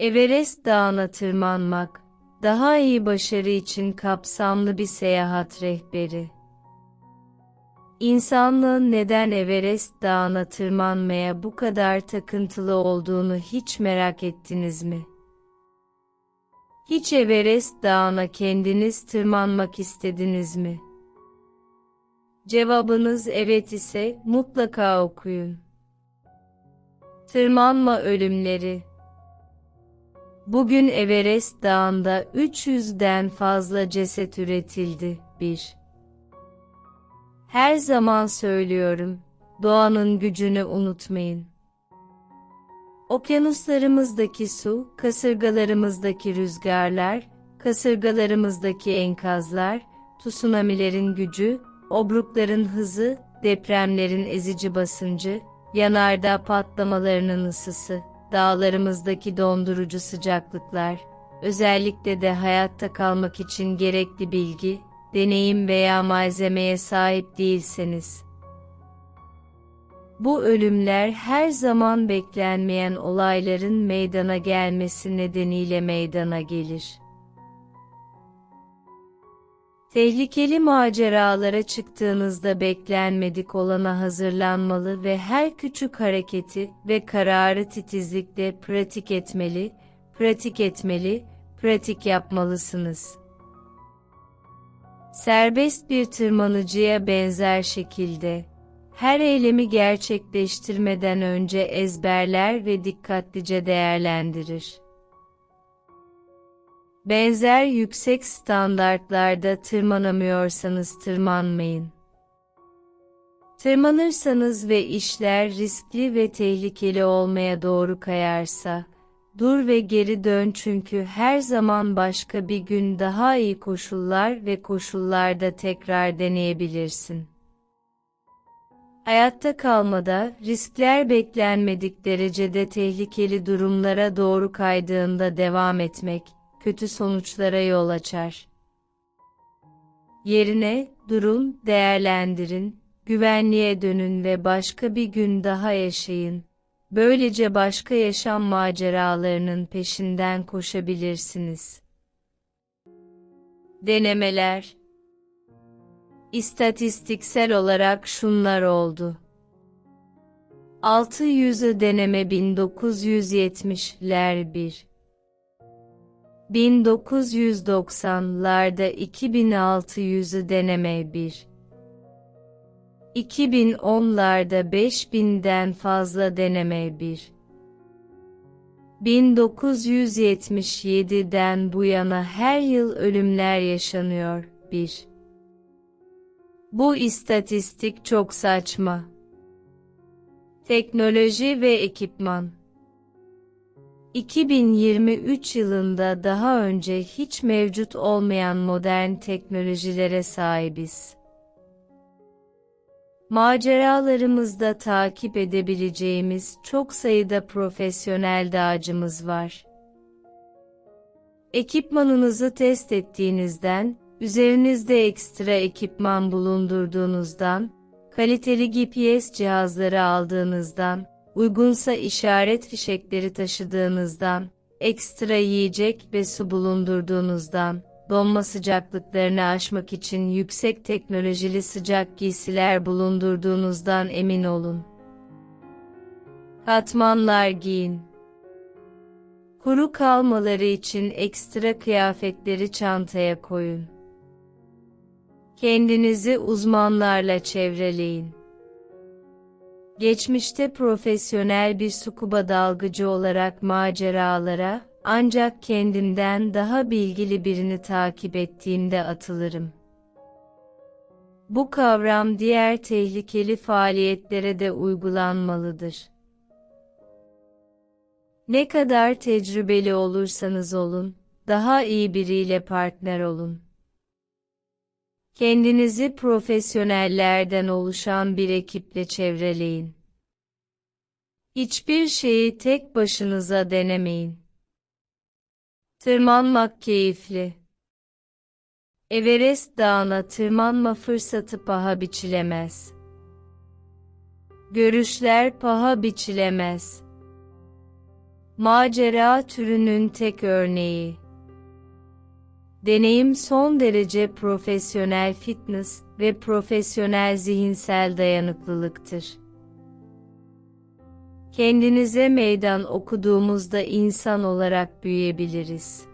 Everest Dağı'na tırmanmak, daha iyi başarı için kapsamlı bir seyahat rehberi. İnsanlığın neden Everest Dağı'na tırmanmaya bu kadar takıntılı olduğunu hiç merak ettiniz mi? Hiç Everest Dağı'na kendiniz tırmanmak istediniz mi? Cevabınız evet ise mutlaka okuyun. Tırmanma ölümleri Bugün Everest Dağı'nda 300'den fazla ceset üretildi. 1. Her zaman söylüyorum, doğanın gücünü unutmayın. Okyanuslarımızdaki su, kasırgalarımızdaki rüzgarlar, kasırgalarımızdaki enkazlar, tsunamilerin gücü, obrukların hızı, depremlerin ezici basıncı, yanardağ patlamalarının ısısı, dağlarımızdaki dondurucu sıcaklıklar, özellikle de hayatta kalmak için gerekli bilgi, deneyim veya malzemeye sahip değilseniz. Bu ölümler her zaman beklenmeyen olayların meydana gelmesi nedeniyle meydana gelir. Tehlikeli maceralara çıktığınızda beklenmedik olana hazırlanmalı ve her küçük hareketi ve kararı titizlikle pratik etmeli, pratik etmeli, pratik yapmalısınız. Serbest bir tırmanıcıya benzer şekilde, her eylemi gerçekleştirmeden önce ezberler ve dikkatlice değerlendirir. Benzer yüksek standartlarda tırmanamıyorsanız tırmanmayın. Tırmanırsanız ve işler riskli ve tehlikeli olmaya doğru kayarsa, dur ve geri dön çünkü her zaman başka bir gün daha iyi koşullar ve koşullarda tekrar deneyebilirsin. Hayatta kalmada, riskler beklenmedik derecede tehlikeli durumlara doğru kaydığında devam etmek, kötü sonuçlara yol açar. Yerine, durun, değerlendirin, güvenliğe dönün ve başka bir gün daha yaşayın. Böylece başka yaşam maceralarının peşinden koşabilirsiniz. Denemeler İstatistiksel olarak şunlar oldu. 600'ü deneme 1970'ler 1 1990'larda 2600'ü deneme 1. 2010'larda 5000'den fazla deneme 1. 1977'den bu yana her yıl ölümler yaşanıyor 1. Bu istatistik çok saçma. Teknoloji ve ekipman 2023 yılında daha önce hiç mevcut olmayan modern teknolojilere sahibiz. Maceralarımızda takip edebileceğimiz çok sayıda profesyonel dağcımız var. Ekipmanınızı test ettiğinizden, üzerinizde ekstra ekipman bulundurduğunuzdan, kaliteli GPS cihazları aldığınızdan, uygunsa işaret fişekleri taşıdığınızdan, ekstra yiyecek ve su bulundurduğunuzdan, donma sıcaklıklarını aşmak için yüksek teknolojili sıcak giysiler bulundurduğunuzdan emin olun. Katmanlar giyin. Kuru kalmaları için ekstra kıyafetleri çantaya koyun. Kendinizi uzmanlarla çevreleyin. Geçmişte profesyonel bir scuba dalgıcı olarak maceralara, ancak kendimden daha bilgili birini takip ettiğimde atılırım. Bu kavram diğer tehlikeli faaliyetlere de uygulanmalıdır. Ne kadar tecrübeli olursanız olun, daha iyi biriyle partner olun. Kendinizi profesyonellerden oluşan bir ekiple çevreleyin. Hiçbir şeyi tek başınıza denemeyin. Tırmanmak keyifli. Everest Dağı'na tırmanma fırsatı paha biçilemez. Görüşler paha biçilemez. Macera türünün tek örneği. Deneyim son derece profesyonel fitness ve profesyonel zihinsel dayanıklılıktır. Kendinize meydan okuduğumuzda insan olarak büyüyebiliriz.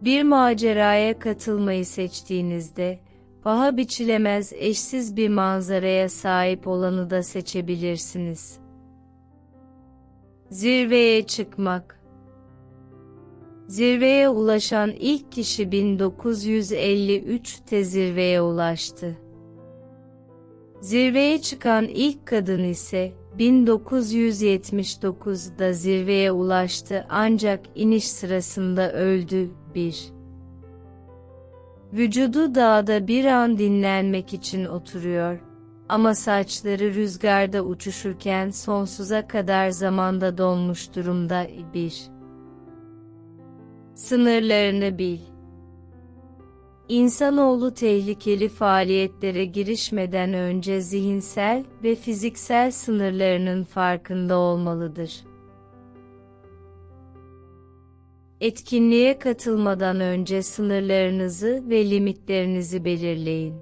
Bir maceraya katılmayı seçtiğinizde, paha biçilemez eşsiz bir manzaraya sahip olanı da seçebilirsiniz. Zirveye çıkmak Zirveye ulaşan ilk kişi 1953'te zirveye ulaştı. Zirveye çıkan ilk kadın ise 1979'da zirveye ulaştı ancak iniş sırasında öldü. 1. Vücudu dağda bir an dinlenmek için oturuyor. Ama saçları rüzgarda uçuşurken sonsuza kadar zamanda donmuş durumda. 1. Sınırlarını bil. İnsanoğlu tehlikeli faaliyetlere girişmeden önce zihinsel ve fiziksel sınırlarının farkında olmalıdır. Etkinliğe katılmadan önce sınırlarınızı ve limitlerinizi belirleyin.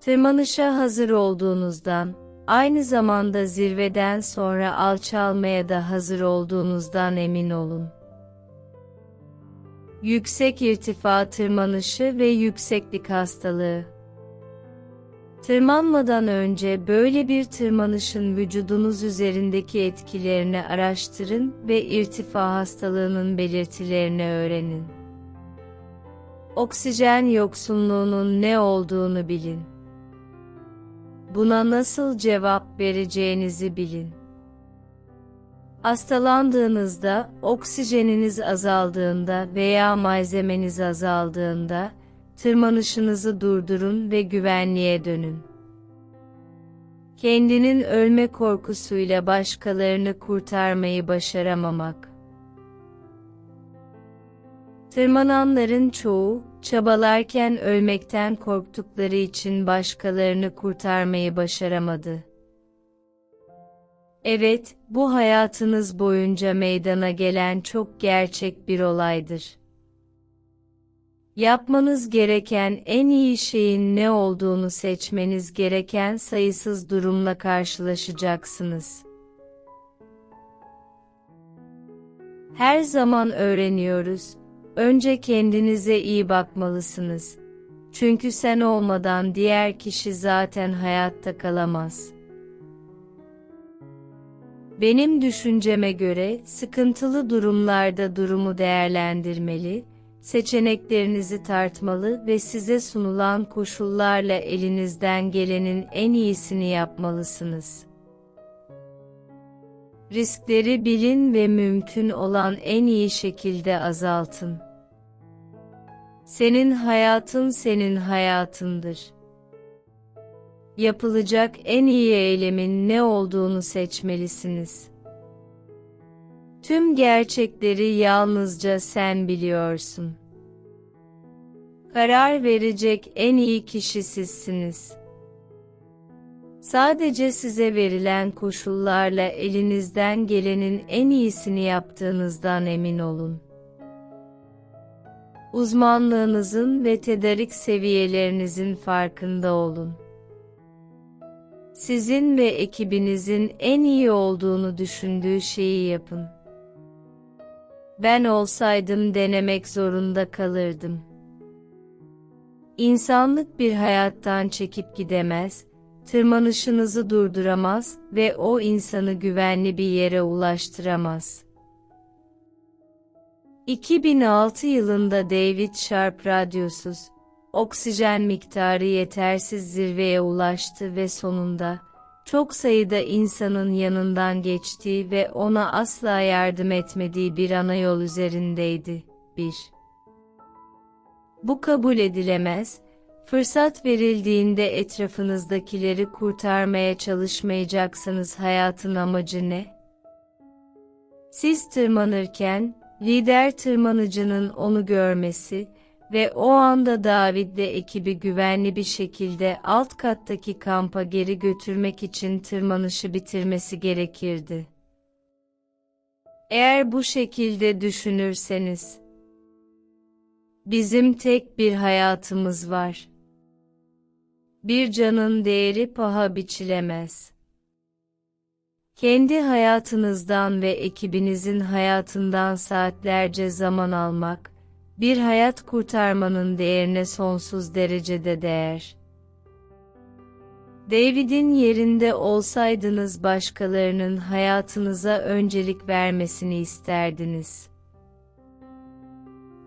Tırmanışa hazır olduğunuzdan, aynı zamanda zirveden sonra alçalmaya da hazır olduğunuzdan emin olun. Yüksek irtifa tırmanışı ve yükseklik hastalığı. Tırmanmadan önce böyle bir tırmanışın vücudunuz üzerindeki etkilerini araştırın ve irtifa hastalığının belirtilerini öğrenin. Oksijen yoksunluğunun ne olduğunu bilin. Buna nasıl cevap vereceğinizi bilin. Hastalandığınızda, oksijeniniz azaldığında veya malzemeniz azaldığında, tırmanışınızı durdurun ve güvenliğe dönün. Kendinin ölme korkusuyla başkalarını kurtarmayı başaramamak. Tırmananların çoğu, çabalarken ölmekten korktukları için başkalarını kurtarmayı başaramadı. Evet, bu hayatınız boyunca meydana gelen çok gerçek bir olaydır. Yapmanız gereken en iyi şeyin ne olduğunu seçmeniz gereken sayısız durumla karşılaşacaksınız. Her zaman öğreniyoruz. Önce kendinize iyi bakmalısınız. Çünkü sen olmadan diğer kişi zaten hayatta kalamaz. Benim düşünceme göre sıkıntılı durumlarda durumu değerlendirmeli, seçeneklerinizi tartmalı ve size sunulan koşullarla elinizden gelenin en iyisini yapmalısınız. Riskleri bilin ve mümkün olan en iyi şekilde azaltın. Senin hayatın senin hayatındır. Yapılacak en iyi eylemin ne olduğunu seçmelisiniz. Tüm gerçekleri yalnızca sen biliyorsun. Karar verecek en iyi kişi sizsiniz. Sadece size verilen koşullarla elinizden gelenin en iyisini yaptığınızdan emin olun. Uzmanlığınızın ve tedarik seviyelerinizin farkında olun. Sizin ve ekibinizin en iyi olduğunu düşündüğü şeyi yapın. Ben olsaydım denemek zorunda kalırdım. İnsanlık bir hayattan çekip gidemez, tırmanışınızı durduramaz ve o insanı güvenli bir yere ulaştıramaz. 2006 yılında David Sharp radyosuz, oksijen miktarı yetersiz zirveye ulaştı ve sonunda, çok sayıda insanın yanından geçtiği ve ona asla yardım etmediği bir ana yol üzerindeydi. 1. Bu kabul edilemez, fırsat verildiğinde etrafınızdakileri kurtarmaya çalışmayacaksanız hayatın amacı ne? Siz tırmanırken, lider tırmanıcının onu görmesi, ve o anda David ve ekibi güvenli bir şekilde alt kattaki kampa geri götürmek için tırmanışı bitirmesi gerekirdi. Eğer bu şekilde düşünürseniz, bizim tek bir hayatımız var. Bir canın değeri paha biçilemez. Kendi hayatınızdan ve ekibinizin hayatından saatlerce zaman almak, bir hayat kurtarmanın değerine sonsuz derecede değer. David'in yerinde olsaydınız başkalarının hayatınıza öncelik vermesini isterdiniz.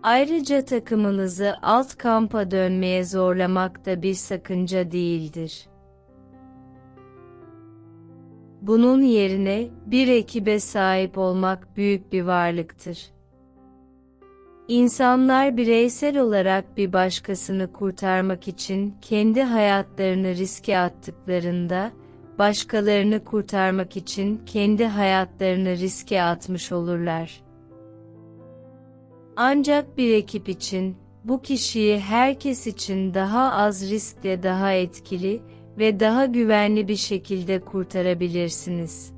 Ayrıca takımınızı alt kampa dönmeye zorlamak da bir sakınca değildir. Bunun yerine bir ekibe sahip olmak büyük bir varlıktır. İnsanlar bireysel olarak bir başkasını kurtarmak için kendi hayatlarını riske attıklarında, başkalarını kurtarmak için kendi hayatlarını riske atmış olurlar. Ancak bir ekip için, bu kişiyi herkes için daha az riskle daha etkili ve daha güvenli bir şekilde kurtarabilirsiniz.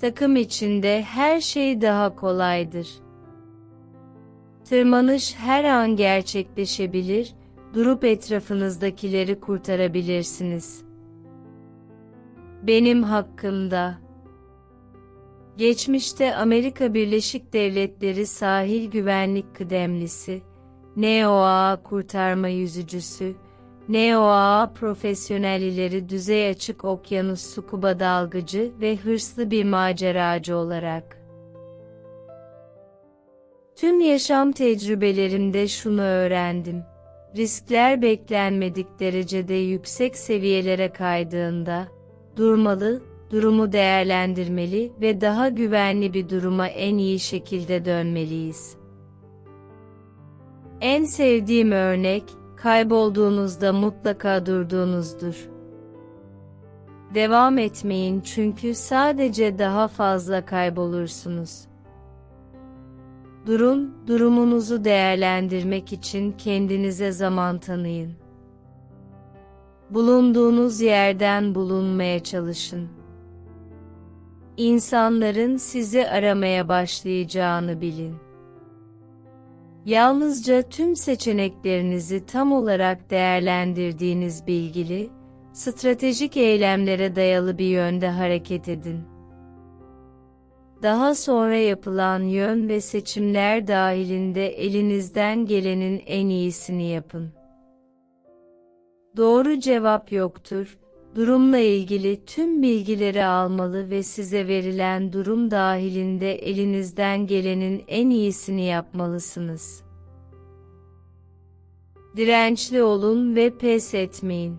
Takım içinde her şey daha kolaydır. Tırmanış her an gerçekleşebilir, durup etrafınızdakileri kurtarabilirsiniz. Benim hakkımda. Geçmişte Amerika Birleşik Devletleri Sahil Güvenlik Kıdemlisi, NOAA kurtarma yüzücüsü, NOAA profesyonelleri düzey açık okyanus scuba dalgıcı ve hırslı bir maceracı olarak. Tüm yaşam tecrübelerimde şunu öğrendim. Riskler beklenmedik derecede yüksek seviyelere kaydığında, durmalı, durumu değerlendirmeli ve daha güvenli bir duruma en iyi şekilde dönmeliyiz. En sevdiğim örnek, kaybolduğunuzda mutlaka durduğunuzdur. Devam etmeyin çünkü sadece daha fazla kaybolursunuz. Durun, durumunuzu değerlendirmek için kendinize zaman tanıyın. Bulunduğunuz yerden bulunmaya çalışın. İnsanların sizi aramaya başlayacağını bilin. Yalnızca tüm seçeneklerinizi tam olarak değerlendirdiğiniz bilgili, stratejik eylemlere dayalı bir yönde hareket edin. Daha sonra yapılan yön ve seçimler dahilinde elinizden gelenin en iyisini yapın. Doğru cevap yoktur. Durumla ilgili tüm bilgileri almalı ve size verilen durum dahilinde elinizden gelenin en iyisini yapmalısınız. Dirençli olun ve pes etmeyin.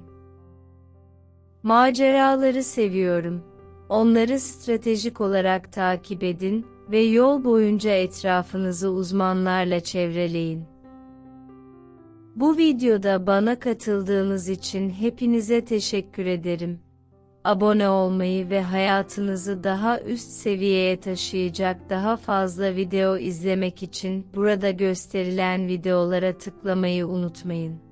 Maceraları seviyorum. Onları stratejik olarak takip edin ve yol boyunca etrafınızı uzmanlarla çevreleyin. Bu videoda bana katıldığınız için hepinize teşekkür ederim. Abone olmayı ve hayatınızı daha üst seviyeye taşıyacak daha fazla video izlemek için burada gösterilen videolara tıklamayı unutmayın.